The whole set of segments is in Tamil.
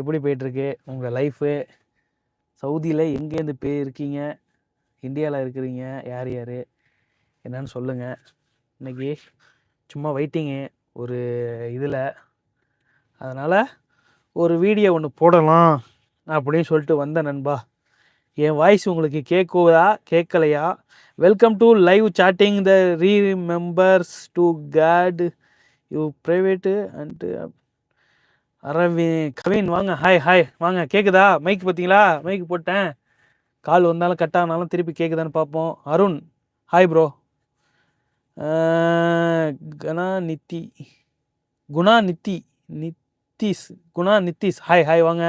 எப்படி போயிட்டுருக்கு? உங்கள் லைஃபு சவுதியில் எங்கேருந்து போய் இருக்கீங்க இந்தியாவில் இருக்கிறீங்க? யார் யார்? என்னன்னு சொல்லுங்கள் இன்னைக்கு சும்மா வெயிட்டிங்கு ஒரு இதில். அதனால் ஒரு வீடியோ ஒன்று போடலாம் அப்படின்னு சொல்லிட்டு வந்த நண்பா. என் வாய்ஸ் உங்களுக்கு கேட்குதா? கேட்கலையா? Welcome to live chatting the remembers to got you private and Aravi Kavin வாங்க ஹாய் ஹாய் வாங்க கேட்குதா மைக் பார்த்தீங்களா? மைக் போட்டேன். கால் வந்தாலும் கட் ஆனாலும் திருப்பி கேட்குதான்னு பார்ப்போம். அருண் ஹாய் ப்ரோ கணா நித்தி குணா நித்தி நித்திஸ் குணா நித்திஸ் ஹாய் ஹாய் வாங்க.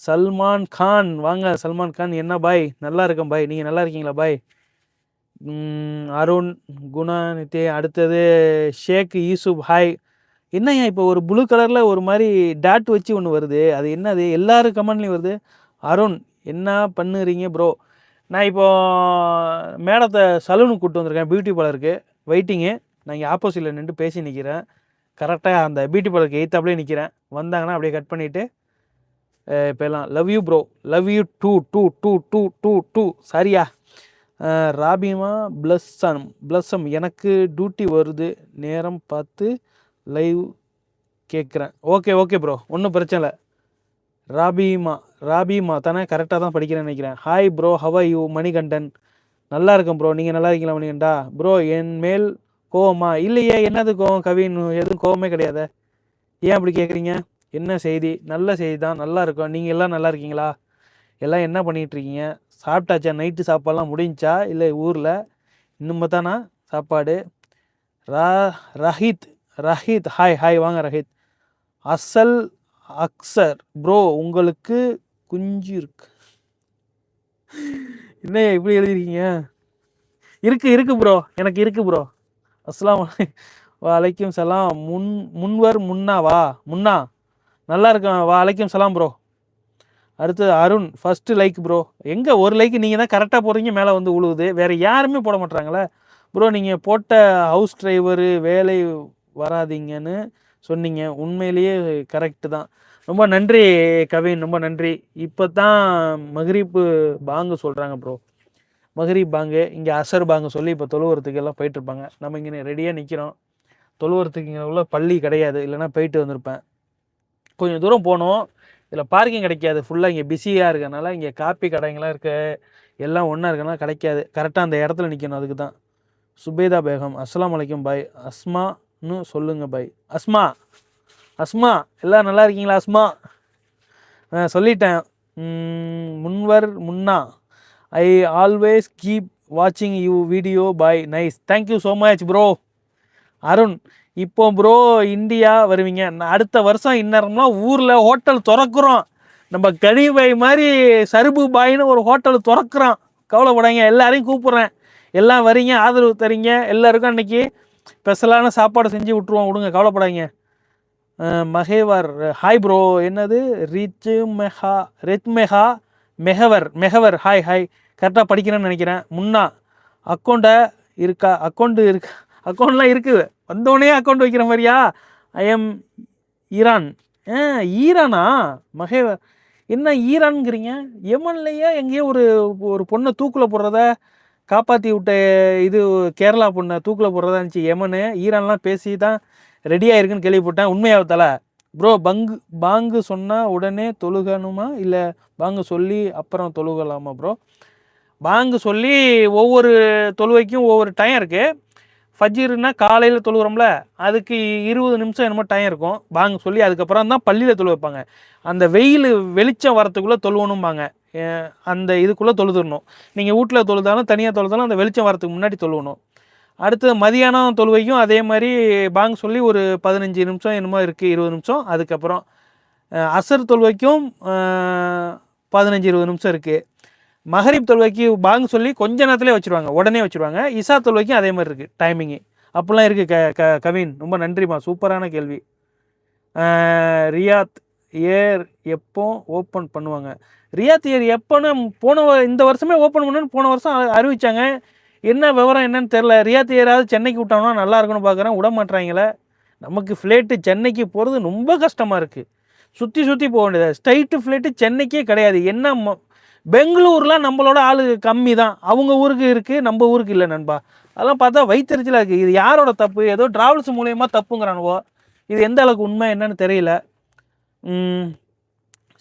சல்மான் கான் வாங்க சல்மான் கான் என்ன பாய்? நல்லா இருக்கேன் பாய். நீங்கள் நல்லா இருக்கீங்களா பாய்? அருண் குணா நித்தி அடுத்தது ஷேக் யூசுப் ஹாய் என்னய்யா இப்போ ஒரு ப்ளூ கலரில் ஒரு மாதிரி டாட் வச்சு ஒன்று வருது? அது என்னது? எல்லாரும் கமெண்ட்லேயும் வருது. அருண் என்ன பண்ணுறீங்க ப்ரோ நான் இப்போ மேடத்தை சலூனுக்கு கூப்பிட்டு வந்திருக்கேன். பியூட்டி பார்லருக்கு வெயிட்டிங்கு நான் இங்கே ஆப்போசிட்டில் நின்று பேசி நிற்கிறேன் கரெக்டாக அந்த பியூட்டி பார்லருக்கு எய்த்தாப்லேயே நிற்கிறேன் வந்தாங்கன்னா அப்படியே கட் பண்ணிவிட்டு இப்போலாம் love you bro love you too too too too too too சரியா? ராபிமா பிளஸ்ஸம் பிளஸ்ஸம் எனக்கு டியூட்டி வருது. நேரம் பார்த்து லைவ் கேட்குறேன் ஓகே ஓகே ப்ரோ ஒன்றும் பிரச்சனை இல்லை. ராபிமா ராபிமா தானே கரெக்டாக தான் படிக்கிறேன்னு நினைக்கிறேன். Hi bro how are you Manikandan? நல்லா இருக்கேன் ப்ரோ நீங்கள் நல்லா இருக்கீங்களா மணிகண்டா? ப்ரோ என் மேல் கோவமா? இல்லையே என்னது கோவம்? கவின் எதுவும் கோவமே கிடையாது. ஏன் அப்படி கேட்குறீங்க என்ன செய்தி? நல்ல செய்தி தான். நல்லா இருக்கும். நீங்கள் எல்லாம் நல்லா இருக்கீங்களா? எல்லாம் என்ன பண்ணிகிட்ருக்கீங்க இருக்கீங்க? சாப்பிட்டாச்சா? நைட்டு சாப்பாடுலாம் முடிஞ்சா? இல்லை ஊரில்? இன்னும் தானா சாப்பாடு? ரா ரஹித். ரஹித் ஹாய் ஹாய் வாங்க ரஹித். அசல் அக்சர் ப்ரோ உங்களுக்கு குஞ்சு இருக்கு. என்ன இப்படி எழுதிருக்கீங்க இருக்கு இருக்கு ப்ரோ எனக்கு இருக்கு ப்ரோ அஸ்லாம் வலைக்கும் சலாம். முன் முன்வர் முன்னா வா. முன்னா. நல்லா இருக்கேன் வா அலைக்கும் சலாம் ப்ரோ அடுத்தது அருண் ஃபஸ்ட்டு லைக் ப்ரோ எங்கே ஒரு லைக் நீங்கள் தான் கரெக்டாக போகிறீங்க மேலே வந்து உழுவுது. வேறு யாருமே போட மாட்டுறாங்களே ப்ரோ நீங்கள் போட்ட ஹவுஸ் டிரைவரு வேலை வராதீங்கன்னு சொன்னீங்க. உண்மையிலேயே கரெக்டு தான். ரொம்ப நன்றி கவின் ரொம்ப நன்றி. இப்போ தான் மகரீப்பு பாங்கு சொல்கிறாங்க ப்ரோ மகரீப் பாங்கு இங்கே அசர் பாங்கு சொல்லி இப்போ தொழுவுறதுக்கு எல்லாம் போயிட்டுருப்பாங்க நம்ம இங்கே ரெடியாக நிற்கிறோம் தொழுவுறதுக்கு இங்கே உள்ள பள்ளி கிடையாது. இல்லைன்னா போயிட்டு வந்திருப்பேன். கொஞ்சம் தூரம் போனோம் இதில் பார்க்கிங் கிடைக்காது. ஃபுல்லாக இங்கே பிஸியாக இருக்கிறனால இங்கே காப்பி கடைங்களாம் இருக்க. எல்லாம் ஒன்றா இருக்கனால கிடைக்காது. கரெக்டாக அந்த இடத்துல நிற்கணும் அதுக்கு தான் சுபேதா பேகம். அஸ்லாம் அலைக்கும். பாய் அஸ்மா இன்னும் சொல்லுங்க பாய் அஸ்மா அஸ்மா எல்லாம் நல்லா இருக்கீங்களா அஸ்மா? சொல்லிட்டேன். Munawar Munna. I always keep வாட்சிங் you video bye nice thank you so much bro Arun இப்போ ப்ரோ இந்தியா வருவீங்க. நான் அடுத்த வருஷம் இந்நேரம்லாம் ஊரில் ஹோட்டல் திறக்கிறோம். நம்ம கனிபாய் மாதிரி சருபு பாய்னு ஒரு ஹோட்டல் திறக்கிறோம். கவலைப்படாங்க எல்லாரையும் கூப்பிட்றேன். எல்லாம் வரீங்க ஆதரவு தரீங்க. எல்லாருக்கும் அன்னைக்கு ஸ்பெஷலான சாப்பாடு செஞ்சு விட்ருவோம் விடுங்க கவலைப்படாதீங்க. மகேவர் ஹாய் ப்ரோ என்னது? ரிச் மெஹா ரித் மெஹா மெஹவர் மெஹவர் ஹாய் ஹாய் கரெக்டாக படிக்கிறேன்னு நினைக்கிறேன். முன்னா அக்கௌண்ட்டை இருக்கா? அக்கௌண்ட்டு இருக்கா அக்கௌண்ட்லாம் இருக்குது. வந்தோடனே அக்கௌண்ட் வைக்கிற மாதிரியா? ஐ எம் ஈரான் ஆ ஈரானா? மகேவர் என்ன ஈரான்ங்கிறீங்க? எமன்லையே எங்கேயோ ஒரு ஒரு பொண்ணை தூக்கில் போடுறத காப்பாற்றி விட்ட இது கேரளா பொண்ணை தூக்கில் போடுறதா இருந்துச்சு. யமனு ஈரான்லாம் பேசி தான் ரெடியாக இருக்குன்னு கேள்விப்பட்டேன் உண்மையாக ப்ரோ பங்கு பாங்கு சொன்னால் உடனே தொழுகணுமா? இல்லை பாங்கு சொல்லி அப்புறம் தொழுகலாமா ப்ரோ பாங்கு சொல்லி ஒவ்வொரு தொழுவைக்கும் ஒவ்வொரு டைம் இருக்குது ஃபஜ்ருன்னா காலையில் தொழுகிறோம்ல அதுக்கு இருபது நிமிஷம் என்னமோ டைம் இருக்கும். பாங்கு சொல்லி அதுக்கப்புறம் தான் பள்ளியில் தொழு வைப்பாங்க. அந்த வெயில் வெளிச்சம் வரத்துக்குள்ளே தொழுவணும்பாங்க. அந்த இதுக்குள்ளே தொழுதுடணும் நீங்கள் வீட்டில் தொழுதாலும் தனியாக தொழுதாலும் அந்த வெளிச்சம் வரத்துக்கு முன்னாடி தொழுவணும். அடுத்து மதியானம் தொழுவைக்கும் அதே மாதிரி பாங்க சொல்லி ஒரு பதினஞ்சு நிமிஷம் என்னமோ இருக்குது இருபது நிமிஷம். அதுக்கப்புறம் அசர் தொழுவைக்கும் பதினஞ்சு இருபது நிமிஷம் இருக்குது மகரிப் தொழுவைக்கு பாங்கு சொல்லி கொஞ்ச நேரத்துலேயே வச்சுருவாங்க. உடனே வச்சுருவாங்க. இசா தொழுவைக்கும் அதே மாதிரி இருக்குது டைமிங்கு அப்படிலாம் இருக்குது க க கவின். ரொம்ப நன்றிம்மா. சூப்பரான கேள்வி. ரியாத் ஏர் எப்போ ஓப்பன் பண்ணுவாங்க? ரியாத் ஏர் எப்போன்னு போன வ- இந்த வருஷமே ஓப்பன் பண்ணுன்னு போன வருஷம் அறிவித்தாங்க அறிவிச்சாங்க. என்ன விவரம் என்னன்னு தெரில ரியாத் ஏராவது சென்னைக்கு விட்டாங்கன்னா நல்லா இருக்கும்னு பார்க்குறேன் விட மாட்டுறாங்களே நமக்கு ஃப்ளைட்டு சென்னைக்கு போகிறது ரொம்ப கஷ்டமாக இருக்குது சுற்றி சுற்றி போக வேண்டியது? ஸ்ட்ரைட்டு ஃப்ளைட்டு சென்னைக்கே கிடையாது. என்ன ம- பெங்களூர்லாம் நம்மளோட ஆளு கம்மி தான் அவங்க ஊருக்கு இருக்குது நம்ம ஊருக்கு இல்லை நண்பா. அதெல்லாம் பார்த்தா வைத்தறிச்சலாக இருக்குது இது யாரோட தப்பு? ஏதோ டிராவல்ஸ் மூலயமா தப்புங்கிறானுவோ. இது எந்த அளவுக்கு உண்மை என்னன்னு தெரியல.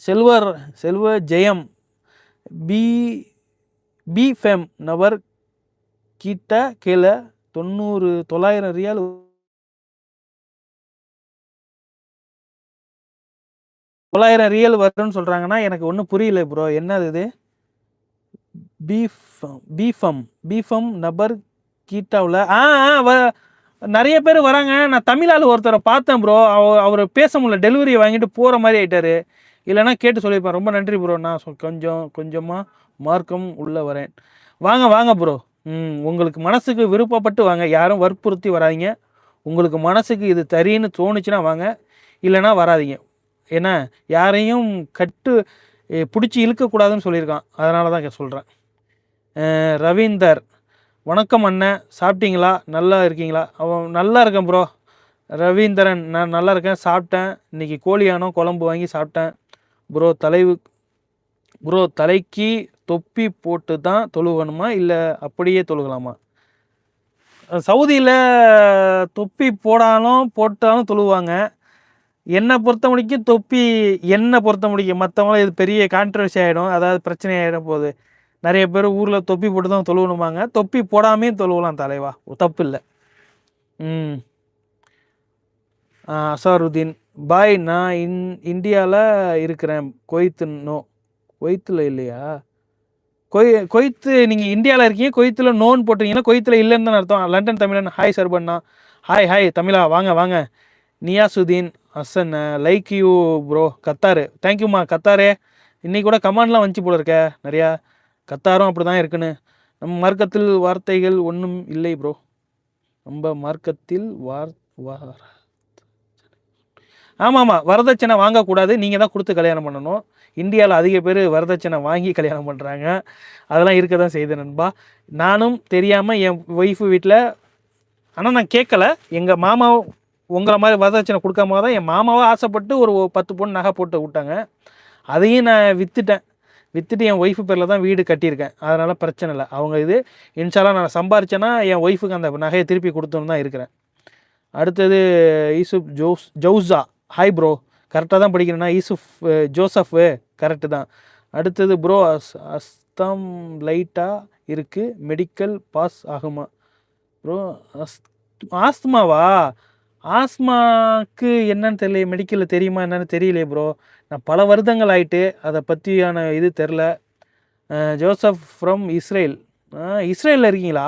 செல்வர் செல்வ ஜெயம் பி பி ஃபெம் நபர் கிட்ட கீழே தொண்ணூறு தொள்ளாயிரம் ரியால் தொள்ளாயிரம் ரியல் வரும்னு சொல்கிறாங்கன்னா எனக்கு ஒன்றும் புரியல ப்ரோ என்னது இது? பீஃப் பீஃபம் பீஃபம் நபர் கீட்டாவில். ஆ ஆ, வ- நிறைய பேர் வராங்க. நான் தமிழ் ஆள் ஒருத்தரை பார்த்தேன் ப்ரோ அவர் பேச முடியல. டெலிவரி வாங்கிட்டு போகிற மாதிரி ஆயிட்டாரு. இல்லைன்னா கேட்டு சொல்லியிருப்பேன். ரொம்ப நன்றி ப்ரோ நான் கொஞ்சம் கொஞ்சமாக மார்க்கம் உள்ளே வரேன். வாங்க வாங்க ப்ரோ ம் உங்களுக்கு மனசுக்கு விருப்பப்பட்டு வாங்க. யாரும் வற்புறுத்தி வராதீங்க. உங்களுக்கு மனசுக்கு இது தரின்னு தோணுச்சுன்னா வாங்க. இல்லைன்னா வராதீங்க. ஏன்னா யாரையும் கட்டு பிடிச்சி இழுக்கக்கூடாதுன்னு சொல்லியிருக்கான். அதனால தான் சொல்கிறேன் ரவீந்தர் வணக்கம் அண்ணன் சாப்பிட்டீங்களா? நல்லா இருக்கீங்களா? அவன் நல்லா இருக்கேன் ப்ரோ. ரவீந்திரன் நான் நல்லா இருக்கேன். சாப்பிட்டேன். இன்னைக்கு கோழியானம் குழம்பு வாங்கி சாப்பிட்டேன். ப்ரோ தலைவு ப்ரோ தலைக்கு தொப்பி போட்டு தான் தொழுகணுமா? இல்லை அப்படியே தொழுகலாமா? சவுதியில் தொப்பி போடாலும் போட்டாலும் தொழுவாங்க. என்னை பொறுத்த முடிக்கும் தொப்பி என்னை பொறுத்த முடிக்கும் மற்றவங்களும் இது பெரிய கான்ட்ரவர்சி ஆகிடும் அதாவது பிரச்சனை ஆகிடும் போகுது நிறைய பேர் ஊரில் தொப்பி போட்டு தான் தொழுவணுமாங்க. தொப்பி போடாமே தொழுவலாம் தலைவா. தப்பு இல்லை. ம். அசாருதீன். பாய் நான் இன் இந்தியாவில் இருக்கிறேன். கொய்த்து நோ. கொய்த்தில் இல்லையா? கொய் கொய்த்து நீங்கள் இந்தியாவில் இருக்கீங்க. கொய்த்தில் நோன் போட்டிங்கன்னா கொய்த்தில் இல்லைன்னு தான் அர்த்தம். லண்டன் தமிழன். ஹாய் சர்பண்ணா. ஹாய் ஹாய் தமிழா. வாங்க வாங்க. Niyasudeen. Hasan like you bro Qatar. தேங்க்யூம்மா கத்தாரே. இன்றைக்கி கூட கமாண்ட்லாம் வந்துச்சு போல இருக்க. நிறையா கத்தாரும் அப்படி தான் இருக்குன்னு. நம்ம மார்க்கத்தில் வார்த்தைகள் ஒன்றும் இல்லை ப்ரோ நம்ம மார்க்கத்தில் வார் வார் ஆமாம் ஆமாம் வரதட்சணை வாங்கக்கூடாது. நீங்கள் தான் கொடுத்து கல்யாணம் பண்ணணும். இந்தியாவில் அதிக பேர் வரதட்சணை வாங்கி கல்யாணம் பண்ணுறாங்க அதெல்லாம் இருக்க தான் செய்த நண்பா. நானும் தெரியாமல் என் ஒய்ஃபு வீட்டில் ஆனால் நான் கேட்கல எங்கள் மாமா உங்களை மாதிரி வரதட்சணை கொடுக்காம தான் என் மாமாவை ஆசைப்பட்டு ஒரு பத்து பொண்ணு நகை போட்டு விட்டாங்க. அதையும் நான் விற்றுட்டேன் விற்றுட்டு என் ஒய்ஃபு பேரில் தான் வீடு கட்டியிருக்கேன். அதனால் பிரச்சனை இல்லை. அவங்க இது இன்ஷாலாம் நான் சம்பாரிச்சேன்னா என் ஒய்ஃபுக்கு அந்த நகையை திருப்பி கொடுத்துன்னு தான் இருக்கிறேன். அடுத்தது யூசுப் ஜோஸ் ஜவுசா ஹாய் ப்ரோ கரெக்டாக தான் படிக்கிறேன்னா யூசுஃப் அஹ், ஜோசஃபு கரெக்டு தான். அடுத்தது ப்ரோ அஸ் அஸ்தம் லைட்டாக இருக்குது மெடிக்கல் பாஸ் ஆகுமா? ப்ரோ அஸ் ஆஸ்துமாவா? ஆஸ்மாக்கு என்னன்னு தெரியல மெடிக்கலில் தெரியுமா என்னன்னு தெரியலையே ப்ரோ நான் பல வருடங்கள் ஆயிட்டு அதை பற்றியான இது தெரில ஜோசப் ஃப்ரம் இஸ்ரேல். இஸ்ரேலில் இருக்கீங்களா?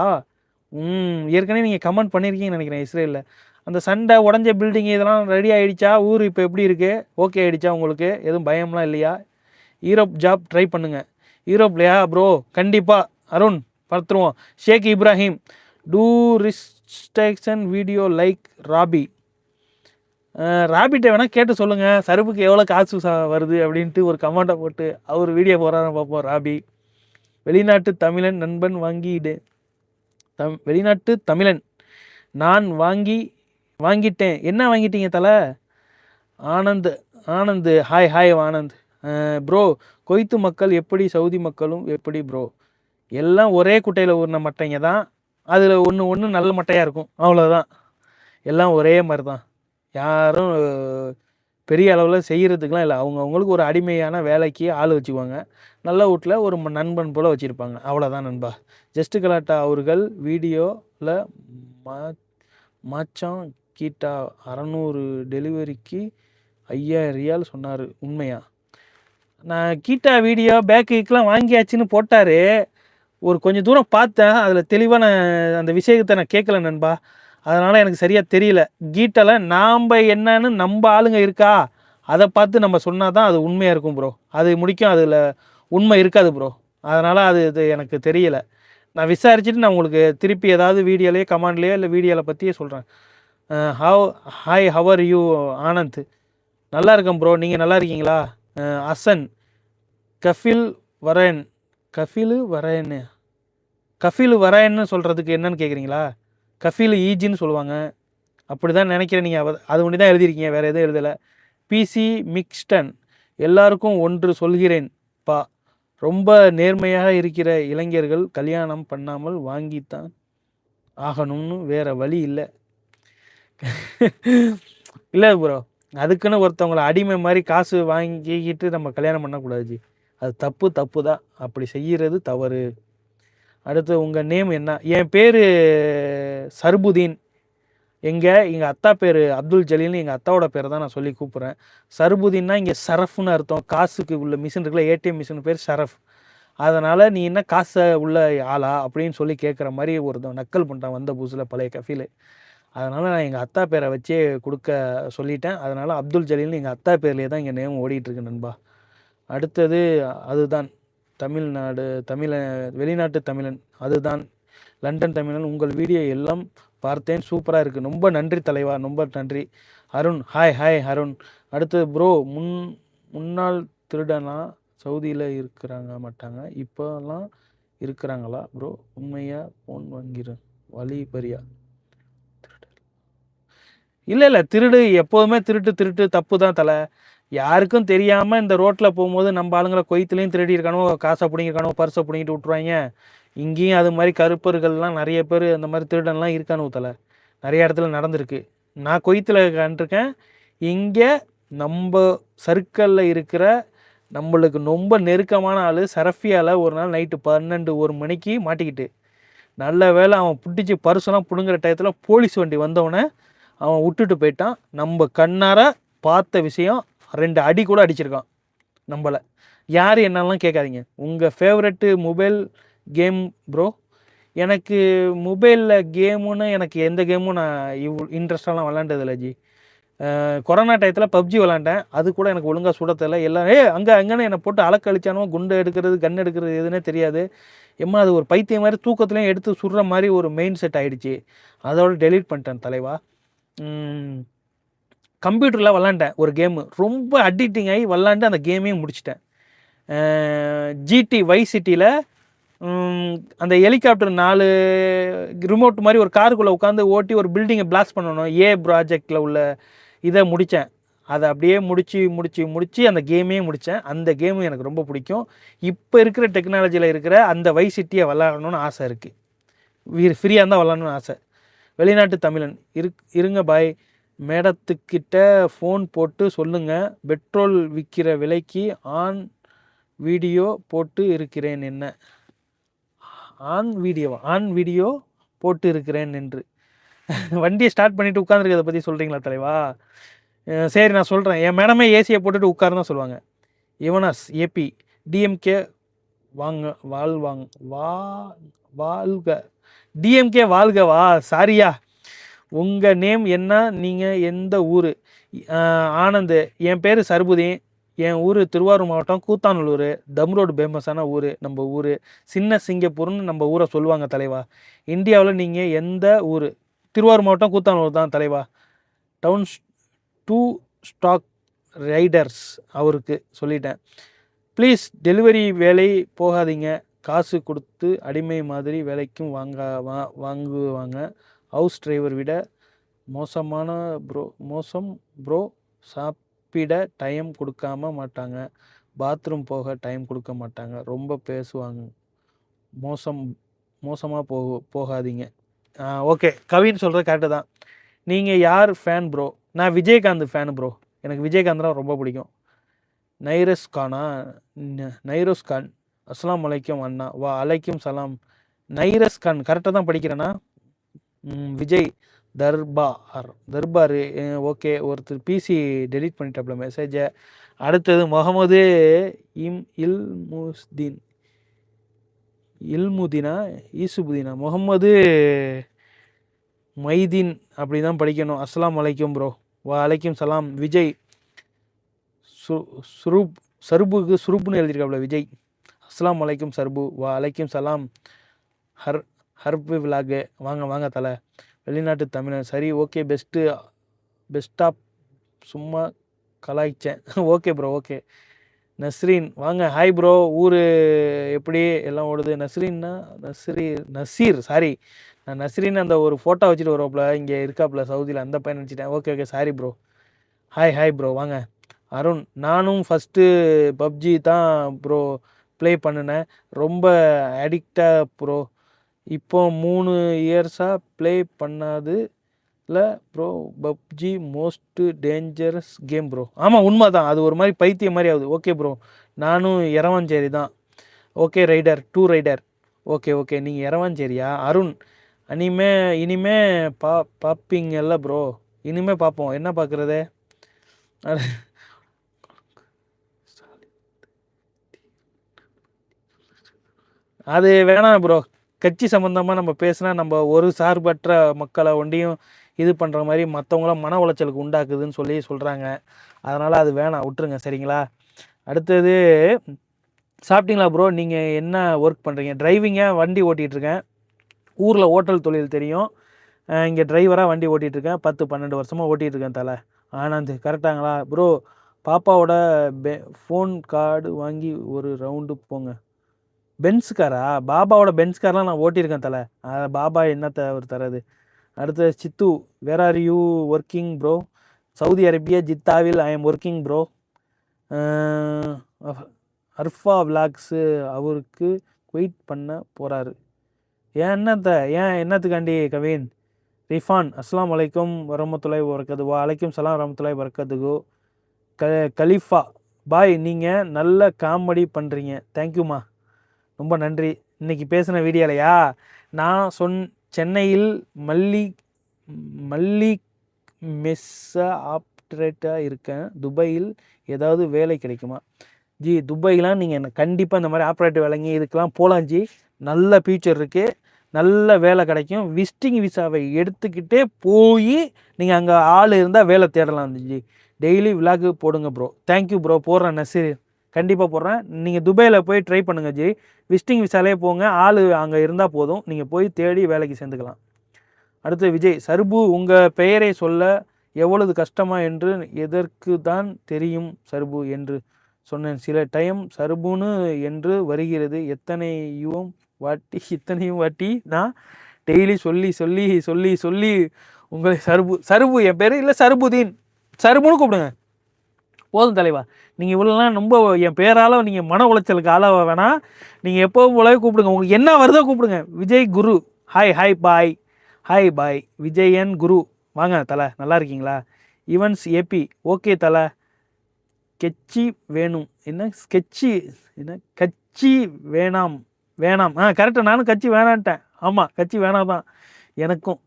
ம் ஏற்கனவே நீங்கள் கமெண்ட் பண்ணியிருக்கீங்கன்னு நினைக்கிறேன் இஸ்ரேலில். அந்த சண்டை உடஞ்ச பில்டிங் இதெல்லாம் ரெடி ஆகிடுச்சா ஊர் இப்போ எப்படி இருக்குது ஓகே ஆகிடுச்சா உங்களுக்கு? எதுவும் பயம்லாம் இல்லையா? ஈரோப் ஜாப் ட்ரை பண்ணுங்கள் ஈரோப்லையா ப்ரோ கண்டிப்பாக அருண் பார்த்துருவோம். Sheikh Ibrahim tourist station video like rabi. ராபிட்டை வேணால் கேட்டு சொல்லுங்கள் சருப்புக்கு எவ்வளோ காசு வருது அப்படின்ட்டு ஒரு கமெண்ட்டை போட்டு அவர் வீடியோ போகிறான்னு பார்ப்போம் ராபி. வெளிநாட்டு தமிழன் நண்பன் வாங்கிடு. தம் வெளிநாட்டு தமிழன். நான் வாங்கி வாங்கிட்டேன். என்ன வாங்கிட்டீங்க தலை? Anand Anand. Hi hi Anand. Bro கொய்த்து மக்கள் எப்படி சவுதி மக்களும் எப்படி ப்ரோ எல்லாம் ஒரே குட்டையில் ஊர்ன மட்டைங்க தான். அதில் ஒன்று ஒன்று நல்ல மட்டையாக இருக்கும். அவ்வளோதான் எல்லாம் ஒரே மாதிரி தான் யாரும் பெரிய அளவில் செய்கிறதுக்கெலாம் இல்லை. அவங்க அவங்களுக்கு ஒரு அடிமையான வேலைக்கு ஆள் வச்சுக்குவாங்க. நல்ல வீட்டில் ஒரு ம- நண்பன் போல் வச்சுருப்பாங்க. அவ்வளோதான் நண்பா. ஜஸ்ட் கலாட்டா அவர்கள் வீடியோவில் மா மாச்சான் கீட்டா அறநூறு டெலிவரிக்கு ஐயாயிரம் ரியால் சொன்னார். உண்மையா? நான் கீட்டா வீடியோ பேக்குக்கெலாம் வாங்கியாச்சுன்னு போட்டார். ஒரு கொஞ்சம் தூரம் பார்த்தேன். அதில் தெளிவாக நான் அந்த விஷயத்தை நான் கேட்கல நண்பா. அதனால் எனக்கு சரியாக தெரியல. கீட்டால நாம் என்னன்னு நம்ம ஆளுங்க இருக்கா? அதை பார்த்து நம்ம சொன்னால் தான் அது உண்மையாக இருக்கும் ப்ரோ அது முடிக்கும். அதில் உண்மை இருக்காது ப்ரோ அதனால் அது இது எனக்கு தெரியல. நான் விசாரிச்சுட்டு நான் உங்களுக்கு திருப்பி ஏதாவது வீடியோலையோ கமாண்ட்லேயோ இல்லை வீடியோவில் பற்றியே சொல்கிறேன் how hi how are you Anand? நல்லா இருக்கேன் ப்ரோ நீங்கள் நல்லா இருக்கீங்களா? அசன். கஃபில் வரேன். கஃபிலு வரேன்னு. கஃபீல் வரேன்னு சொல்கிறதுக்கு என்னன்னு கேட்குறீங்களா கஃபீல் ஈஜின்னு சொல்லுவாங்க. அப்படி தான் நினைக்கிறேன் நீங்கள் அது ஒன்று தான் எழுதியிருக்கீங்க வேறு எதுவும் எழுதலை. பிசி மிக்ஸ்டன் எல்லாருக்கும் ஒன்று சொல்கிறேன். பா ரொம்ப நேர்மையாக இருக்கிற இளைஞர்கள் கல்யாணம் பண்ணாமல் வாங்கித்தான் ஆகணும்னு வேறு வழி இல்லை. இல்லை ப்ரோ அதுக்குன்னு ஒருத்தவங்களை அடிமை மாதிரி காசு வாங்கிக்கிட்டு நம்ம கல்யாணம் பண்ணக்கூடாது அது தப்பு தப்பு தான் அப்படி செய்கிறது தவறு. அடுத்து உங்கள் நேம் என்ன? என் பேர் சர்புதீன். எங்கே எங்கள் அத்தா பேர் அப்துல் ஜலீல்னு எங்கள் அத்தாவோட பேரை தான் நான் சொல்லி கூப்பிட்றேன். சர்புதீன்னா இங்கே சரஃப்னு அர்த்தம். காசுக்கு உள்ள மிஷின் இருக்குல்ல ஏடிஎம் மிஷின் பேர் சரஃப். அதனால் நீ என்ன காசை உள்ள ஆளா அப்படின்னு சொல்லி கேட்குற மாதிரி ஒருத்தன் நக்கல் பண்ணிட்டான் வந்த புதுசில் பழைய கஃபீல். அதனால் நான் எங்கள் அத்தா பேரை வச்சே கொடுக்க சொல்லிட்டேன். அதனால் அப்துல் ஜலீல்னு எங்கள் அத்தா பேர்லேயே தான் இங்கே நேம் ஓடிட்டுருக்கு நண்பா. அடுத்தது அதுதான். தமிழ்நாடு தமிழ வெளிநாட்டு தமிழன். அதுதான் லண்டன் தமிழன். உங்கள் வீடியோ எல்லாம் பார்த்தேன். சூப்பராக இருக்குது ரொம்ப நன்றி தலைவா. ரொம்ப நன்றி. அருண். Hi hi Arun. அடுத்தது ப்ரோ முன் முன்னாள் திருடனா சவுதியில் இருக்கிறாங்க மாட்டாங்க. இப்போலாம் இருக்கிறாங்களா? ப்ரோ உண்மையாக ஃபோன் வாங்கிடு வழி பரியா? இல்லை இல்லை. திருடு. எப்போதுமே திருட்டு திருட்டு. தப்பு தான் தலை. யாருக்கும் தெரியாமல் இந்த ரோட்டில் போகும்போது நம்ம ஆளுங்களை கொய்த்துலேயும் திருடி இருக்கானோ காசை பிடிங்கிருக்கானோ பர்ஸை பிடிங்கிட்டு விட்ருவாங்க இங்கேயும் அது மாதிரி கருப்பர்கள்லாம் நிறைய பேர் அந்த மாதிரி திருடன்லாம் இருக்கானு தலை. நிறைய இடத்துல நடந்திருக்கு. நான் கொய்த்தில் கண்டிருக்கேன். இங்கே நம்ம சர்க்கிளில் இருக்கிற நம்மளுக்கு ரொம்ப நெருக்கமான ஆள் சரஃபியால் ஒரு நாள் நைட்டு பன்னெண்டு ஒரு மணிக்கு மாட்டிக்கிட்டு. நல்ல வேளை அவன் பிடிச்சி பர்செல்லாம் பிடுங்குற டயத்தில் போலீஸ் வண்டி வந்தவொடனே அவன் விட்டுட்டு போயிட்டான். நம்ம கண்ணார பார்த்த விஷயம் ரெண்டு அடி கூட அடிச்சிருக்கான் நம்மளை யார் என்னெல்லாம் கேட்காதீங்க. உங்கள் ஃபேவரெட்டு மொபைல் கேம் ப்ரோ எனக்கு மொபைலில் கேமுன்னு எனக்கு எந்த கேமும் நான் இவ் இன்ட்ரெஸ்டெல்லாம் விளாண்டதில்ல ஜி. கொரோனா டயத்தில் பப்ஜி விளாண்டேன் அது கூட எனக்கு ஒழுங்காக சுட தெரியல. எல்லாம் ஏ அங்கே அங்கேன்னு என்னை போட்டு அலக்கழிச்சானோ குண்டு எடுக்கிறது கன் எடுக்கிறது எதுனே தெரியாது. எம்மா அது ஒரு பைத்தியம் மாதிரி தூக்கத்துலேயும் எடுத்து சுடுற மாதிரி ஒரு மெயின் செட் ஆகிடுச்சி அதோட டெலீட் பண்ணிட்டேன் தலைவா. கம்ப்யூட்டரில் விளாண்டேன் ஒரு கேமு ரொம்ப அடிக்டிங் ஆகி விளாண்டு அந்த கேமையும் முடிச்சிட்டேன். ஜிடி வை சிட்டியில் அந்த ஹெலிகாப்டர் நாலு ரிமோட் மாதிரி ஒரு காருக்குள்ளே உட்காந்து ஓட்டி ஒரு பில்டிங்கை பிளாஸ்ட் பண்ணணும். ஏ ப்ராஜெக்டில் உள்ள இதை முடித்தேன் அதை அப்படியே முடித்து முடித்து முடித்து அந்த கேமையும் முடித்தேன் அந்த கேமும் எனக்கு ரொம்ப பிடிக்கும். இப்போ இருக்கிற டெக்னாலஜியில் இருக்கிற அந்த வை சிட்டியை விளாடணும்னு ஆசை இருக்குது ஃப்ரீயாக இருந்தால் விளாடணும்னு ஆசை. வெளிநாட்டு தமிழன். இரு இருங்க பாய் மேடத்துக்கிட்ட ஃபோன் போட்டு சொல்லுங்கள் பெட்ரோல் விற்கிற விலைக்கு ஆன் வீடியோ போட்டு இருக்கிறேன் என்ன? ஆன் வீடியோவா ஆன் வீடியோ போட்டு இருக்கிறேன் என்று. வண்டியை ஸ்டார்ட் பண்ணிவிட்டு உட்காந்துருக்கிறத பற்றி சொல்கிறீங்களா தலைவா? சரி நான் சொல்கிறேன் என் மேடமே ஏசியை போட்டுட்டு உட்காருன்னு சொல்லுவாங்க. யுவனாஸ் ஏபி டிஎம்கே வாங்க வாழ்வாங்க வா வாழ்க. டிஎம்கே வாழ்கவா? சாரியா. உங்கள் நேம் என்ன? நீங்கள் எந்த ஊர்? ஆனந்த். என் பேர் சர்புதீன் என் ஊர் திருவாரூர் மாவட்டம் கூத்தாநல்லூர். தம் ரோடு ஃபேமஸான ஊர் நம்ம ஊர். சின்ன சிங்கப்பூர்னு நம்ம ஊரை சொல்லுவாங்க தலைவா. இந்தியாவில் நீங்கள் எந்த ஊர்? திருவாரூர் மாவட்டம் கூத்தாநல்லூர் தான் தலைவா. டவுன் டூ ஸ்டாக் ரைடர்ஸ் அவருக்கு சொல்லிட்டேன். ப்ளீஸ் டெலிவரி வேலை போகாதீங்க. காசு கொடுத்து அடிமை மாதிரி வேலைக்கும் வாங்க வா வாங்குவாங்க. ஹவுஸ் டிரைவர் விட மோசமான ப்ரோ மோசம் ப்ரோ சாப்பிட டைம் கொடுக்காம மாட்டாங்க. பாத்ரூம் போக டைம் கொடுக்க மாட்டாங்க. ரொம்ப பேசுவாங்க. மோசம் மோசமாக போக போகாதீங்க. ஓகே கவின்னு சொல்கிறது கரெக்டு தான். நீங்கள் யார் ஃபேன் ப்ரோ நான் விஜயகாந்த் ஃபேன் ப்ரோ எனக்கு விஜயகாந்த் தான் ரொம்ப பிடிக்கும். நைரஸ் கானா? ந- நைரோஸ் கான். அஸ்லாம் அலைக்கும் அண்ணா. வா அலைக்கும் சலாம். நைரஸ் கான். கரெக்டாக தான் படிக்கிறேன்னா விஜய் தர்பார். தர்பார் ஓகே. ஒருத்தர் பிசி டெலீட் பண்ணிட்டாப்ல மெசேஜை அடுத்தது முகமது இம் இல்முஸ்தீன். இல்முதீனா? ஈசுபுதீனா முகமது மைதீன் அப்படி தான் படிக்கணும். அஸ்லாம் அலைக்கும் ப்ரோ வா அலைக்கும் சலாம். விஜய் சு சுரூப் சருபுக்கு சுரூப்னு எழுதியிருக்காப்ல விஜய். அஸ்லாம் அலைக்கும் சர்பு. வா அலைக்கும் சலாம். ஹர் ஹர்பு விலாகு வாங்க வாங்க தலை. வெளிநாட்டு தமிழன். சரி ஓகே பெஸ்ட்டு பெஸ்ட்டாக சும்மா கலாய்ச்சேன். ஓகே ப்ரோ ஓகே நஸ்ரீன் வாங்க. ஹாய் ப்ரோ ஊர் எப்படி? எல்லாம் ஓடுது. நஸ்ரீன்னா நஸ்ரீ நசீர் சாரி நான் நஸ்ரீன் அந்த ஒரு ஃபோட்டோ வச்சுட்டு வருவாப்புல இங்கே இருக்காப்புல சவுதியில். அந்த பையன் நினச்சிட்டேன். Okay okay sorry bro hi hi bro வாங்க. அருண் நானும் ஃபஸ்ட்டு பப்ஜி தான் ப்ரோ ப்ளே பண்ணினேன். ரொம்ப அடிக்டாக ப்ரோ இப்போ மூணு இயர்ஸாக ப்ளே பண்ணாது இல்லை bro PUBG most dangerous game bro ஆமாம் உண்மை தான் அது ஒரு மாதிரி பைத்தியம் மாதிரி ஆகுது. ஓகே ப்ரோ நானும் இரவஞ்சேரி தான். Okay rider to rider okay okay நீங்கள் இரவஞ்சேரியா அருண். இனிமே இனிமே பா பார்ப்பீங்கல்ல ப்ரோ இனிமே பார்ப்போம் என்ன பார்க்குறது அது வேணாம் ப்ரோ கட்சி சம்மந்தமாக நம்ம பேசினா நம்ம ஒரு சார்பற்ற மக்களை ஒண்டியும் இது பண்ணுற மாதிரி மற்றவங்களாம் மன உளைச்சலுக்கு உண்டாக்குதுன்னு சொல்லி சொல்கிறாங்க அதனால் அது வேணாம் விட்டுருங்க சரிங்களா? அடுத்தது சாப்பிட்டீங்களா ப்ரோ நீங்கள் என்ன ஒர்க் பண்ணுறீங்க டிரைவிங்காக வண்டி ஓட்டிகிட்ருக்கேன் ஊரில் ஓட்டல் தொழில் தெரியும். இங்கே டிரைவராக வண்டி ஓட்டிகிட்ருக்கேன் பத்து பன்னெண்டு வருஷமாக ஓட்டிகிட்ருக்கேன் தலை. ஆனந்த் கரெக்டாங்களா ப்ரோ பாப்பாவோட பே ஃபோன் கார்டு வாங்கி ஒரு ரவுண்டு போங்க. பென்ஸ் காரா பாபாவோட பென்ஸ் கார்லாம் நான் ஓட்டியிருக்கேன் தலை. பாபா என்னத்தை அவர் தராது அடுத்து Sidhu where are you working bro Saudi Arabia ஜித்தாவில் I am working bro Arfa vlogs அவருக்கு குயிட் பண்ண போகிறாரு ஏன் என்னத்த? ஏன் என்னத்துக்காண்டி கவின்? ரிஃபான் அஸ்லாம் வலைக்கம் வரமத்துலாய் வரக்கது வா அலைக்கும் சலாம் வரமத்துலாய் வரக்கதுகோ க கலிஃபா பாய் நீங்கள் நல்ல காமெடி பண்ணுறீங்க தேங்க்யூம்மா ரொம்ப நன்றி. இன்றைக்கி பேசின வீடியோலையா? நான் சொன் சென்னையில் மல்லி மல்லி மெஸ்ஸா ஆப்ரேட்டாக இருக்கேன். துபாயில் ஏதாவது வேலை கிடைக்குமா? ஜி துபாய்லாம் நீங்கள் என்ன கண்டிப்பாக இந்த மாதிரி ஆப்ரேட்டர் வேலைங்க இதுக்கெலாம் போகலாம் ஜி. நல்ல ஃபியூச்சர் இருக்குது நல்ல வேலை கிடைக்கும். விசிட்டிங் விசாவை எடுத்துக்கிட்டே போய் நீங்கள் அங்கே ஆள் இருந்தால் வேலை தேடலாம் ஜி. டெய்லி விலாகு போடுங்க ப்ரோ தேங்க்யூ ப்ரோ போடுறேன் நசீர் கண்டிப்பாக போடுறேன். நீங்கள் துபாயில் போய் ட்ரை பண்ணுங்கள் ஜி விசிட்டிங் விசாலே போங்க. ஆள் அங்கே இருந்தால் போதும். நீங்கள் போய் தேடி வேலைக்கு சேர்ந்துக்கலாம். அடுத்து விஜய் சர்பு உங்கள் பெயரை சொல்ல எவ்வளவு கஷ்டமா என்று எதற்கு தான் தெரியும் சர்பு? என்று சொன்னேன். சில டைம் சர்புன்னு என்று வருகிறது. எத்தனையும் வாட்டி இத்தனையும் வாட்டி நான் டெய்லி சொல்லி சொல்லி சொல்லி சொல்லி உங்களை சர்பு சருபு என் பேர் இல்லை சருபுதீன். சருபுன்னு கூப்பிடுங்க. போதும் தலைவா. நீங்கள் இவ்வளோலாம் ரொம்ப என் பேரால் நீங்கள் மன உளைச்சலுக்கு ஆளாக வேணாம் நீங்கள் எப்போவும் போலவே கூப்பிடுங்க. உங்களுக்கு என்ன வருதோ கூப்பிடுங்க. Vijay Guru. Hi hi bye hi bye Vijayan Guru. வாங்க தலை நல்லா இருக்கீங்களா? ஈவன்ஸ் ஏபி ஓகே தலை. கெச்சி வேணும். என்ன? ஸ்கெட்சி என்ன? கட்சி வேணாம். வேணாம். ஆ கரெக்டாக நானும் கட்சி வேணான்ட்டேன். ஆமாம் கட்சி வேணாம் தான் எனக்கும்.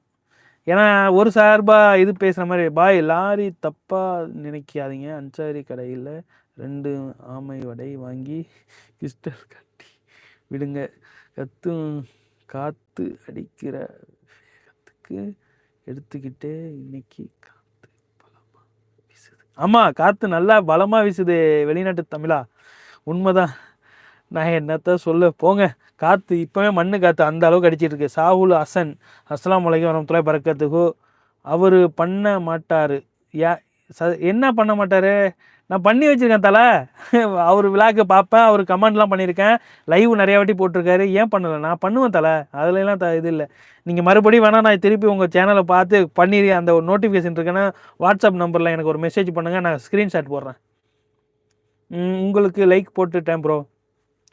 ஏன்னா ஒரு சார்பாக இது பேசுகிற மாதிரி பாய் லாரி தப்பாக நினைக்காதீங்க. அன்சாரி கடையில் ரெண்டு ஆமை வடை வாங்கி கிஸ்டர் கட்டி விடுங்க. கத்தும் காற்று அடிக்கிற வேகத்துக்கு எடுத்துக்கிட்டே இன்னைக்கு காற்று பலமாக வீசுது. ஆமாம் காற்று நல்லா பலமாக வீசுது வெளிநாட்டு தமிழா. உண்மைதான். நான் என்னத்த சொல்ல போங்க. காற்று இப்போவே மண்ணு காற்று அந்த அளவுக்கு அடிச்சிட்டு இருக்கு சாகுல் ஹசன் அஸ்லாம் வலைக்கம் வரமத்துலாய் பறக்கிறதுக்கோ. அவர் பண்ண மாட்டார். யா ச என்ன பண்ண மாட்டார்? நான் பண்ணி வச்சுருக்கேன் தலை. அவர் விழாக்கு பார்ப்பேன் அவர் கமெண்ட்லாம் பண்ணியிருக்கேன் லைவ் நிறையா வாட்டி போட்டிருக்காரு. ஏன் பண்ணலை? நான் பண்ணுவேன் தலை. அதுலலாம் த இது இல்லை. நீங்கள் மறுபடியும் வேணால் நான் திருப்பி உங்கள் சேனலை பார்த்து பண்ணி அந்த ஒரு நோட்டிஃபிகேஷன் இருக்குன்னா வாட்ஸ்அப் நம்பரில் எனக்கு ஒரு மெசேஜ் பண்ணுங்கள் நான் ஸ்க்ரீன்ஷாட் போடுறேன். உங்களுக்கு லைக் போட்டுட்டேன் ப்ரோ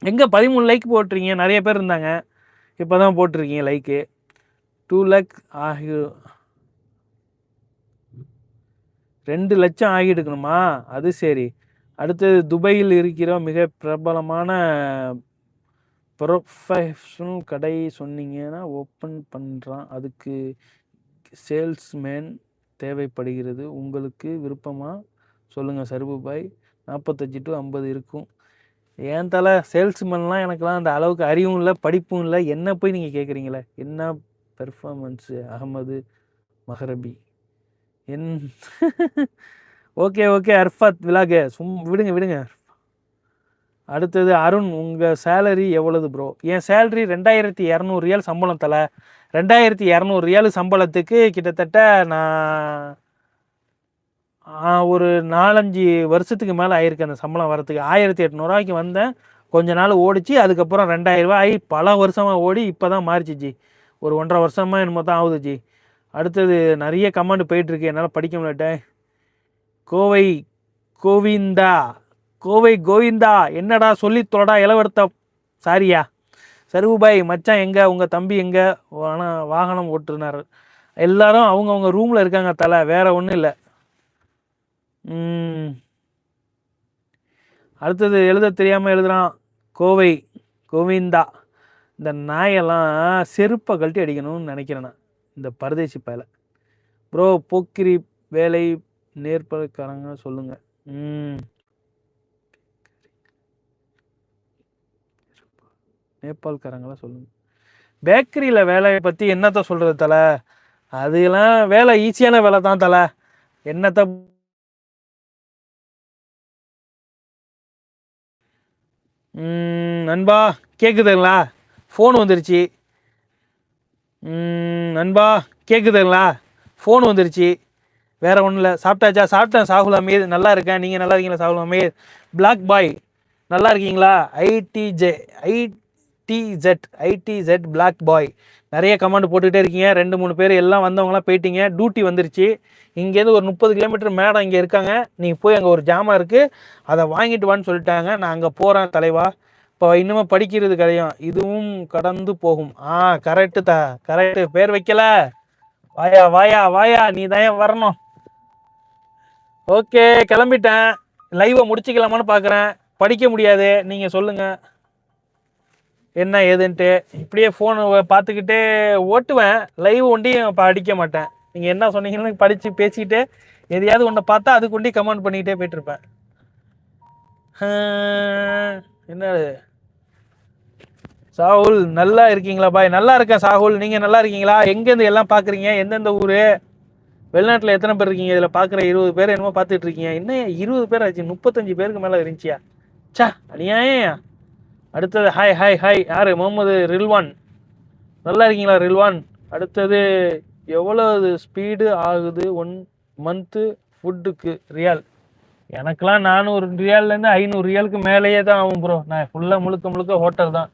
எங்கே பதிமூணு லைக் போட்டிருக்கீங்க? நிறைய பேர் இருந்தாங்க. இப்போ தான் போட்டிருக்கீங்க லைக்கு டூ லேக் ஆகி ரெண்டு லட்சம் ஆகிடுக்கணுமா அது சரி. அடுத்தது துபாயில் இருக்கிற மிக பிரபலமான ப்ரொஃபஷனல் கடை சொன்னீங்கன்னா ஓப்பன் பண்ணுறான் அதுக்கு சேல்ஸ்மேன் தேவைப்படுகிறது. உங்களுக்கு விருப்பமாக சொல்லுங்கள் சருபுபாய். நாற்பத்தஞ்சு டு ஐம்பது இருக்கும். ஏன் தலை சேல்ஸ்மேன்லாம் எனக்குலாம் அந்த அளவுக்கு அறிவும் இல்லை படிப்பும் இல்லை. என்ன போய் நீங்கள் கேட்குறீங்களே என்ன பெர்ஃபார்மன்ஸு அகமது மஹரபி? என் ஓகே ஓகே அர்ஃபாத் விலாக. சும் விடுங்க விடுங்க. அடுத்தது அருண் உங்கள் சேலரி எவ்வளவு ப்ரோ என் சேலரி ரெண்டாயிரத்தி இரநூறு ரியால் சம்பளம் தலை. ரெண்டாயிரத்தி இரநூறு ரியால் சம்பளத்துக்கு கிட்டத்தட்ட நான் ஒரு நாலஞ்சு வருஷத்துக்கு மேலே ஆயிருக்கு அந்த சம்பளம் வரத்துக்கு. ஆயிரத்தி எட்நூறுவாய்க்கு வந்தேன். கொஞ்ச நாள் ஓடிச்சு. அதுக்கப்புறம் ரெண்டாயிரரூவா ஆகி பல வருஷமாக ஓடி இப்போ தான் மாறிச்சு ஜி. ஒரு ஒன்றரை வருஷமாக என்னமோ தான் ஆகுது ஜி. அடுத்தது நிறைய கமெண்ட் போயிட்டுருக்கு. என்னால் படிக்க முடியாட்டேன் கோவை கோவிந்தா. கோவை கோவிந்தா. என்னடா சொல்லி தொடடா இளவர்த்த சாரியா? சருவுபாய் மச்சான் எங்கே? உங்கள் தம்பி எங்கே? ஆனால் வாகனம் ஓட்டுனார். எல்லாரும் அவங்கவுங்க ரூமில் இருக்காங்க தலை. வேறு ஒன்றும் இல்லை. அடுத்தது எழுத தெரியாமல் எழுதுகிறான் கோவை கோவிந்தா. இந்த நாயெல்லாம் செருப்பை கழட்டி அடிக்கணும்னு நினைக்கிறேன் நான் இந்த பரதேசி பயலை. ப்ரோ போக்கிரி வேலை நேர்படுக்காரங்க சொல்லுங்க. ம். நேபாள்காரங்களாம் சொல்லுங்க. பேக்கரியில் வேலையை பற்றி என்னத்த சொல்கிறது தலை? அதெல்லாம் வேலை ஈஸியான வேலை தான் தலை. என்னத்த நண்பா கேட்குதுங்களா ஃபோன் வந்துருச்சு. நண்பா கேட்குதுங்களா ஃபோன் வந்துருச்சு. வேறு ஒன்றும் இல்லை. சாப்பிட்டாச்சா? சாப்பிட்டேன் சாகுல் அமீர். நல்லா இருக்கேன். நீங்கள் நல்லா இருக்கீங்களா சாகுல் அமீர்? பிளாக் பாய் நல்லா இருக்கீங்களா? ஐடிஜே ஐடிஜெட் ஐடிஜெட் பிளாக் பாய் நிறைய கமெண்ட் போட்டுக்கிட்டே இருக்கீங்க. ரெண்டு மூணு பேர் எல்லாம் வந்தவங்களாம் போயிட்டீங்க. டியூட்டி வந்துருச்சு. இங்கேருந்து ஒரு முப்பது கிலோமீட்டர் மேடம் இங்கே இருக்காங்க. நீங்கள் போய் அங்கே ஒரு ஜாமான் இருக்குது அதை வாங்கிட்டு வான்னு சொல்லிட்டாங்க. நான் அங்கே போகிறேன் தலைவா. இப்போ இன்னுமே படிக்கிறது கிடையும் இதுவும் கடந்து போகும். ஆ கரெக்டு த. கரெக்டு பேர் வைக்கல. வாயா வாயா வாயா. நீ தான் வரணும்? ஓகே கிளம்பிட்டேன். லைவை முடிச்சுக்கலாமான்னு பார்க்குறேன் படிக்க முடியாது. நீங்கள் சொல்லுங்கள் என்ன ஏதுன்ட்டு இப்படியே ஃபோனை பார்த்துக்கிட்டே ஓட்டுவேன். லைவ் ஒண்டியும் படிக்க மாட்டேன். நீங்கள் என்ன சொன்னீங்கன்னு படித்து பேசிக்கிட்டே எதையாவது ஒன்றை பார்த்தா அதுக்கு ஒண்டி கமெண்ட் பண்ணிக்கிட்டே போயிட்டுருப்பேன். ஆஹ், என்னது? சாகுல் நல்லா இருக்கீங்களா பாய்? நல்லா இருக்கேன் சாகுல். நீங்கள் நல்லா இருக்கீங்களா? எங்கேருந்து எல்லாம் பார்க்குறீங்க? எந்தெந்த ஊர்? வெளிநாட்டில் எத்தனை பேர் இருக்கீங்க? இதில் பார்க்குற இருபது பேர் என்னமோ பார்த்துட்டு இருக்கீங்க. என்ன இருபது பேர் ஆச்சு? முப்பத்தஞ்சு பேருக்கு மேலே இருந்துச்சியா? சா அநியாயம். அடுத்தது ஹாய் ஹாய் ஹாய் யார்? முகமது ரில்வான். நல்லா இருக்கீங்களா ரில்வான்? அடுத்தது எவ்வளவு ஸ்பீடு ஆகுது ஒன் மந்த்து ஃபுட்டுக்கு ரியால். எனக்கெல்லாம் நானூறு ரியால்லேருந்து ஐநூறு ரியாலுக்கு மேலேயே தான் ஆகும் ப்ரோ நான் ஃபுல்லாக முழுக்க முழுக்க ஹோட்டல் தான்.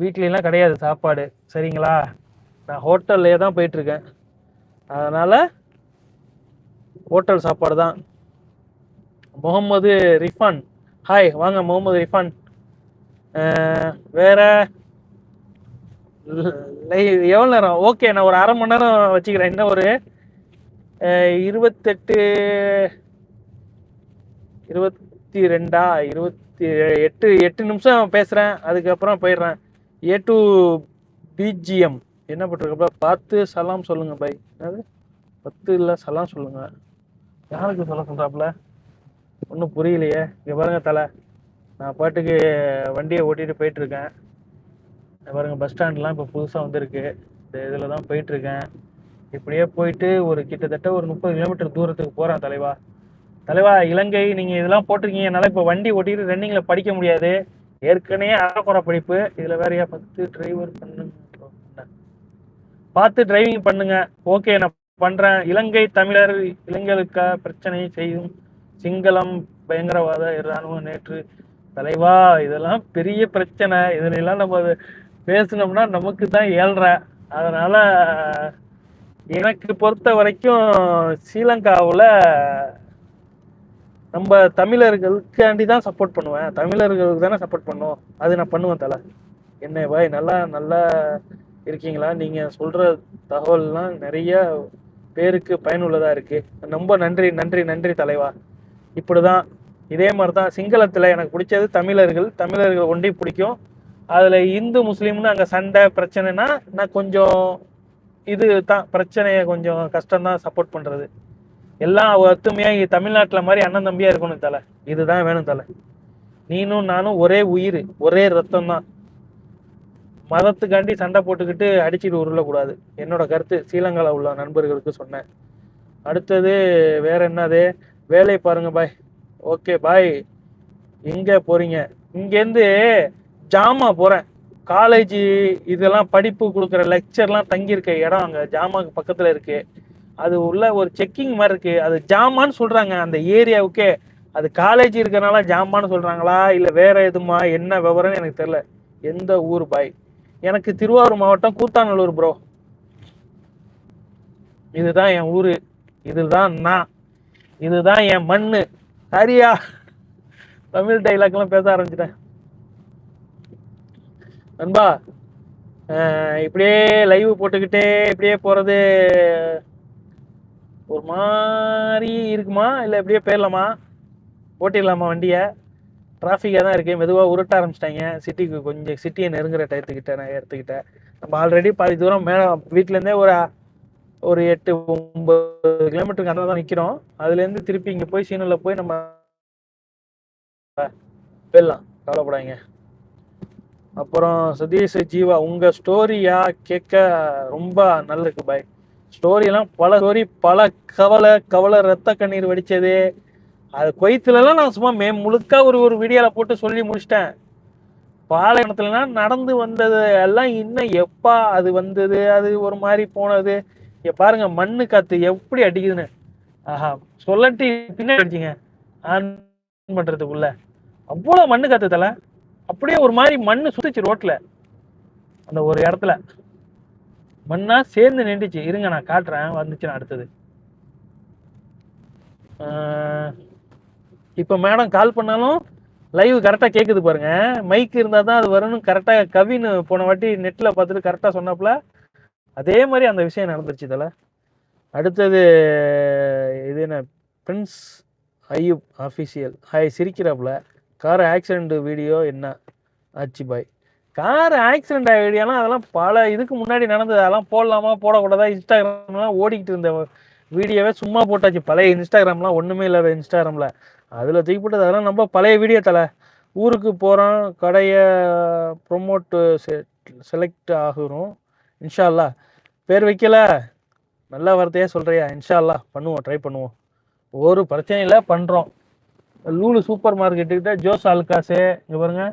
வீட்லலாம் கிடையாது சாப்பாடு. சரிங்களா? நான் ஹோட்டல்லே தான் போயிட்டுருக்கேன். அதனால் ஹோட்டல் சாப்பாடு தான். முகமது ரிஃபான். ஹாய் வாங்க முகமது ரிஃபான். வேற? எவ்வளோ நேரம்? ஓகே நான் ஒரு அரை மணி நேரம் வச்சுக்கிறேன். இன்னும் ஒரு? இருபத்தெட்டு இருபத்தி ரெண்டா? இருபத்தி எட்டு எட்டு நிமிஷம் பேசுகிறேன் அதுக்கப்புறம் போயிடுறேன். ஏ டு பிஜிஎம் என்ன பண்ணுறப்ப பார்த்து சலாம் சொல்லுங்கள் பை. என்னது? பத்து இல்லை சலாம் சொல்லுங்கள் யாருக்கு சொல்ல சொல்கிறாப்புல ஒன்றும் புரியலையே. இங்கே பாருங்கள் தலை. நான் பாட்டுக்கு வண்டியை ஓட்டிட்டு போயிட்டு இருக்கேன் பாருங்க பஸ் ஸ்டாண்ட்லாம் இப்போ புதுசாக வந்திருக்கு. இந்த இதில் தான் போயிட்டு இருக்கேன் இப்படியே போயிட்டு ஒரு கிட்டத்தட்ட ஒரு முப்பது கிலோமீட்டர் தூரத்துக்கு போகிறேன் தலைவா. தலைவா இலங்கை நீங்கள் இதெல்லாம் போட்டிருக்கீங்க. என்னால் இப்போ வண்டி ஓட்டிட்டு ரன்னிங்கில் படிக்க முடியாது. ஏற்கனவே அறக்குறை படிப்பு. இதில் வேறையா பார்த்து டிரைவர் பண்ணுங்க பார்த்து டிரைவிங் பண்ணுங்க. ஓகே நான் பண்ணுறேன் இலங்கை தமிழர் இளைஞர்களுக்காக பிரச்சனை செய்யும் சிங்களம் பயங்கரவாத இராணுவம் நேற்று தலைவா இதெல்லாம் பெரிய பிரச்சனை. இதெல்லாம் நம்ம பேசினோம்னா நமக்கு தான் ஏழ்ற. அதனால எனக்கு பொறுத்த வரைக்கும் ஸ்ரீலங்காவில் நம்ம தமிழர்களுக்காண்டி தான் சப்போர்ட் பண்ணுவேன். தமிழர்களுக்கு தானே சப்போர்ட் பண்ணுவோம் அது நான் பண்ணுவேன் தலை. என்ன பாய் நல்லா நல்லா இருக்கீங்களா? நீங்கள் சொல்கிற தகவல்லாம் நிறைய பேருக்கு பயனுள்ளதாக இருக்குது ரொம்ப நன்றி நன்றி நன்றி தலைவா. இப்படி தான் இதே மாதிரி தான் சிங்களத்தில் எனக்கு பிடிச்சது தமிழர்கள். தமிழர்கள் ஒன்றி பிடிக்கும். அதில் இந்து முஸ்லீம்னு அங்கே சண்டை பிரச்சனைனா நான் கொஞ்சம் இது தான் பிரச்சனையை கொஞ்சம் கஷ்டம்தான் சப்போர்ட் பண்ணுறது எல்லாம் ஒத்துமையாக தமிழ்நாட்டில் மாதிரி அண்ணன் தம்பியாக இருக்கணும் தலை. இதுதான் வேணும் தலை. நீனும் நானும் ஒரே உயிர் ஒரே ரத்தம் தான் மதத்துக்காண்டி சண்டை போட்டுக்கிட்டு அடிச்சுட்டு உருளக்கூடாது. என்னோட கருத்து ஸ்ரீலங்காவில் உள்ள நண்பர்களுக்கு சொன்னேன். அடுத்தது வேற என்னது? வேலை பாருங்க பாய். ஓகே பாய் எங்க போறீங்க? இங்கேருந்து ஜாமா போறேன். காலேஜ் இதெல்லாம் படிப்பு கொடுக்குற லெக்சர்லாம் தங்கியிருக்க இடம் அங்கே. ஜாமாக்கு பக்கத்தில் இருக்கு. அது உள்ள ஒரு செக்கிங் மாதிரி இருக்கு. அது ஜாமான்னு சொல்றாங்க. அந்த ஏரியாவுக்கே அது காலேஜ் இருக்கிறனால ஜாமான்னு சொல்றாங்களா? இல்லை வேற எதுமா? என்ன விவரம்னு எனக்கு தெரியல. எந்த ஊர் பாய் எனக்கு திருவாரூர் மாவட்டம் கூத்தாநல்லூர் ப்ரோ இதுதான் என் ஊர். இதுதான் நான். இதுதான் என் மண்ணு. ஹரியா. தமிழ் டைலாக்லாம் பேச ஆரம்பிச்சிட்டேன். நண்பா இப்படியே லைவ் போட்டுக்கிட்டே இப்படியே போறது ஒரு மாதிரி இருக்குமா? இல்லை இப்படியே போயிடலாமா? ஓட்டிடலாமா வண்டியை? டிராஃபிக்காக தான் இருக்குது மெதுவாக உருட்ட ஆரம்பிச்சிட்டாங்க. சிட்டிக்கு கொஞ்சம் சிட்டியை நெருங்குற டயத்துக்கிட்ட நான் எடுத்துக்கிட்டேன். நம்ம ஆல்ரெடி பாதி தூரம் மேலே வீட்டிலேருந்தே ஒரு ஒரு எட்டு ஒன்பது கிலோமீட்டருக்கு அந்த தான் நிற்கிறோம் அதுலேருந்து திருப்பி இங்கே போய் சீனில் போய் நம்ம போயிடலாம். கவலைப்படாதீங்க. அப்புறம் சதீஷ் ஜீவா உங்கள் ஸ்டோரியா கேட்க ரொம்ப நல்லா இருக்கு பாய் ஸ்டோரியெல்லாம் பல ஸ்டோரி பல கவலை கவலை ரத்த கண்ணீர் வடித்தது அது கொய்த்துலலாம் நான் சும்மா மே முழுக்க ஒரு ஒரு வீடியோவில் போட்டு சொல்லி முடிச்சிட்டேன். பாலைவனத்துலலாம் நடந்து வந்தது எல்லாம் இன்னும் எப்பா அது வந்தது அது ஒரு மாதிரி போனது. இங்க பாருங்க மண்ணு காத்து எப்படி அடிக்குதுன்னு. ஆஹா சொல்லட்டி பின்னாடி அடிச்சிங்க. ஆன் பண்றதுக்குள்ள. அவ்வளோ மண்ணு காத்து தல. அப்படியே ஒரு மாதிரி மண்ணு சுத்துச்சு ரோட்ல. அந்த ஒரு இடத்துல. மண்ணா சேர்ந்து நின்றுச்சு. இருங்க நான் காட்டுறேன். வந்துச்சு நான் அடுத்தது. இப்போ மேடம் கால் பண்ணாலும் லைவ் கரெக்டாக கேட்குது பாருங்க. மைக் இருந்தால் தான் அது வரணும் கரெக்டாக கவின்னு போன வாட்டி நெட்டில் பார்த்துட்டு கரெக்டாக சொன்னாப்புல. அதே மாதிரி அந்த விஷயம் நடந்துருச்சு தல அடுத்தது இது என்ன? பிரின்ஸ் ஐயூப் ஆஃபீஷியல் ஹாய் சிரிக்கிறாப்புல. கார் ஆக்சிடெண்ட் வீடியோ என்ன? ஆச்சு பாய் கார் ஆக்சிடென்ட் வீடியோலாம் அதெல்லாம் பல இதுக்கு முன்னாடி நடந்தது. அதெல்லாம் போடலாமா போடக்கூடாதா? இன்ஸ்டாகிராம்லாம் ஓடிக்கிட்டு இருந்த வீடியோவே சும்மா போட்டாச்சு. பழைய இன்ஸ்டாகிராம்லாம் ஒன்றுமே இல்லாத இன்ஸ்டாகிராமில் அதில் தூக்கி போட்டது. அதெல்லாம் நம்ம பழைய வீடியோ தலை. ஊருக்கு போகிறோம் கடையை ப்ரொமோட்டு செலக்ட் ஆகுறோம். இன்ஷால்லா பேர் வைக்கல. நல்ல வார்த்தையாக சொல்கிறியா இன்ஷால்லா பண்ணுவோம் ட்ரை பண்ணுவோம். ஒரு பிரச்சனையில் இல்லை பண்ணுறோம் லூலு சூப்பர் மார்க்கெட்டுக்கிட்ட ஜோஸ் ஆல்காஸு இங்கே பாருங்க.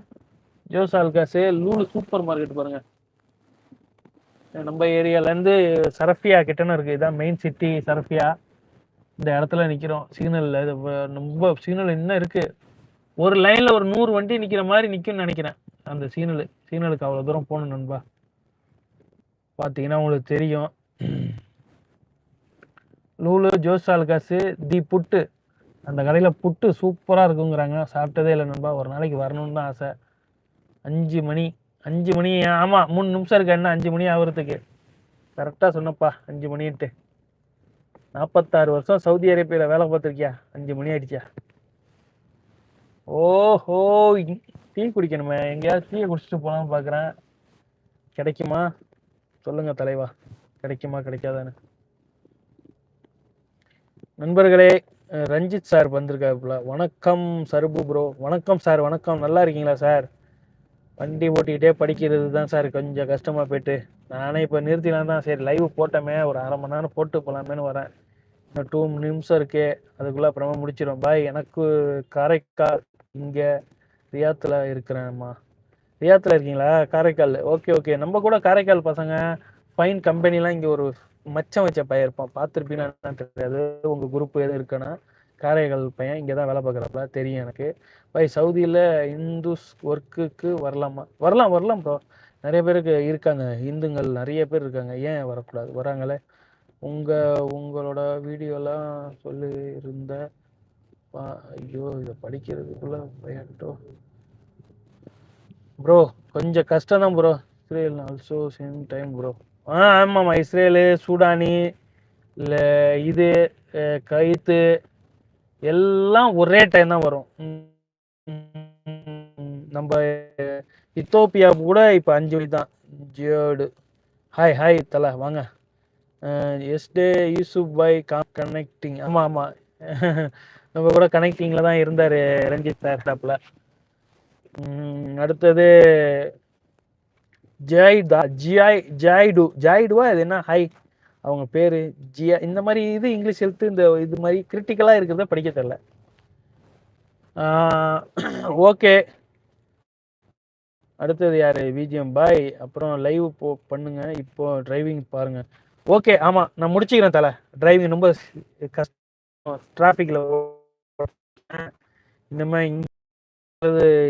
Jos Alukkas Lulu super market பாருங்க. நம்ம ஏரியாலேருந்து சரஃபியா கிட்டன்னு இருக்குது இதான் மெயின் சிட்டி சரஃபியா. இந்த இடத்துல நிற்கிறோம் சிக்னலில் இது ரொம்ப சிக்னல் இன்னும் இருக்குது ஒரு லைனில் ஒரு நூறு வண்டி நிற்கிற மாதிரி நிற்கும்னு நினைக்கிறேன். அந்த சிக்னலு சிக்னலுக்கு அவ்வளோ தூரம் போகணும் நண்பா. பார்த்தீங்கன்னா உங்களுக்கு தெரியும். லூலு ஜோஸ் ஆல்காஸு தி புட்டு. அந்த கடையில் புட்டு சூப்பராக இருக்குங்கிறாங்க. சாப்பிட்டதே இல்லை நண்பா. ஒரு நாளைக்கு வரணும்னு தான் ஆசை. அஞ்சு மணி அஞ்சு மணி ஆமாம் மூணு நிமிஷம் இருக்கு என்ன? அஞ்சு மணி ஆகுறதுக்கு. கரெக்டாக சொன்னப்பா அஞ்சு மணின்ட்டு. நாற்பத்தாறு வருஷம் சவுதி அரேபியாவில் வேலை பார்த்துருக்கியா? அஞ்சு மணி ஆயிடுச்சா? ஓஹோ டீ குடிக்கணுமே. எங்கேயாவது டீயை குடிச்சிட்டு போகலான்னு பார்க்குறேன் கிடைக்குமா? சொல்லுங்க தலைவா. கிடைக்குமா கிடைக்காதான்னு. நண்பர்களே ரஞ்சித் சார் வந்திருக்காப்புல வணக்கம் சருபு ப்ரோ வணக்கம் சார் வணக்கம். நல்லா இருக்கீங்களா சார்? வண்டி ஓட்டிக்கிட்டே படிக்கிறது தான் சார் கொஞ்சம் கஷ்டமாக போயிட்டு. நானே இப்போ நிறுத்திலாம் தான். சரி லைவ் போட்டோமே. ஒரு அரை மணி நேரம் போட்டு போகலாமேன்னு வரேன். இன்னும் டூ நிமிஷம் இருக்கு. அதுக்குள்ளே அப்புறமா முடிச்சிடும் பாய் எனக்கு காரைக்கால் இங்கே ரியாத்தில் இருக்கிறேன்ம்மா ரியாத்தில் இருக்கீங்களா? காரைக்கால். ஓகே ஓகே நம்ம கூட காரைக்கால் பசங்க ஃபைன் கம்பெனிலாம் இங்கே ஒரு மச்சம் வச்ச பையன் இருப்பான். பார்த்துருப்பீங்கன்னா தெரியாது. உங்கள் குரூப் எதுவும் இருக்குன்னா காரைக்கால் பையன் இங்கே தான் வேலை பார்க்குறப்ப தெரியும் எனக்கு. பை சவுதியில் இந்துஸ் ஒர்க்குக்கு வரலாமா? வரலாம் வரலாம் ப்ரோ நிறைய பேருக்கு இருக்காங்க. இந்துங்கள் நிறைய பேர் இருக்காங்க. ஏன் வரக்கூடாது? வராங்களே. உங்கள் உங்களோட வீடியோலாம் சொல்லி இருந்த ஐயோ இதை படிக்கிறதுக்குள்ளே பயட்டோ ப்ரோ கொஞ்சம் கஷ்டம் தான் bro Israel also same time bro ஆ ஆமாம்மா. இஸ்ரேலு சூடானி இல்லை இது கைத்து எல்லாம் ஒரே டைம் தான் வரும். நம்ம இத்தோப்பியா கூட இப்போ அஞ்சு மணி தான். ஜியோடு. ஹாய் ஹாய் தலை வாங்க. எஸ்டே யூசுப் பாய் கனெக்டிங் ஆமாம் ஆமாம் நம்ம கூட கனெக்டிங்கில் தான் இருந்தார் ரஞ்சித் சார் டாப்பில் அடுத்தது ஜாய்டா ஜியாய் ஜாய்டு ஜாய்டுவா? இது என்ன? ஹை. அவங்க பேர் ஜியா இந்த மாதிரி இது இங்கிலீஷ் எழுத்து இந்த இது மாதிரி கிரிட்டிக்கலாக இருக்கிறத படிக்க தெரில ஓகே. அடுத்தது யார்? விஜிஎம் பாய். அப்புறம் லைவ் போ பண்ணுங்க. இப்போ டிரைவிங் பாருங்க. ஓகே ஆமாம் நான் முடிச்சுக்கிறேன் தலை. டிரைவிங் ரொம்ப கஷ்டம். டிராஃபிக்கில் இனிமேல் மாதிரி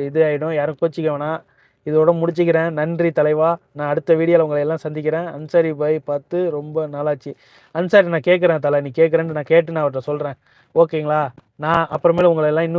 இது ஆகிடும் யாரும் கோச்சிக்க வேணாம். இதோட முடிச்சுக்கிறேன். நன்றி தலைவா. நான் அடுத்த வீடியோவில் உங்களை எல்லாம் சந்திக்கிறேன். அன்சாரி பாய் பார்த்து ரொம்ப நாளாச்சு. அன்சாரி நான் கேட்குறேன் தலை. நீ கேட்குறேன்னு நான் கேட்டு நான் அவர்கிட்ட சொல்கிறேன் ஓகேங்களா? நான் அப்புறமேல உங்களை எல்லாம் இன்னும்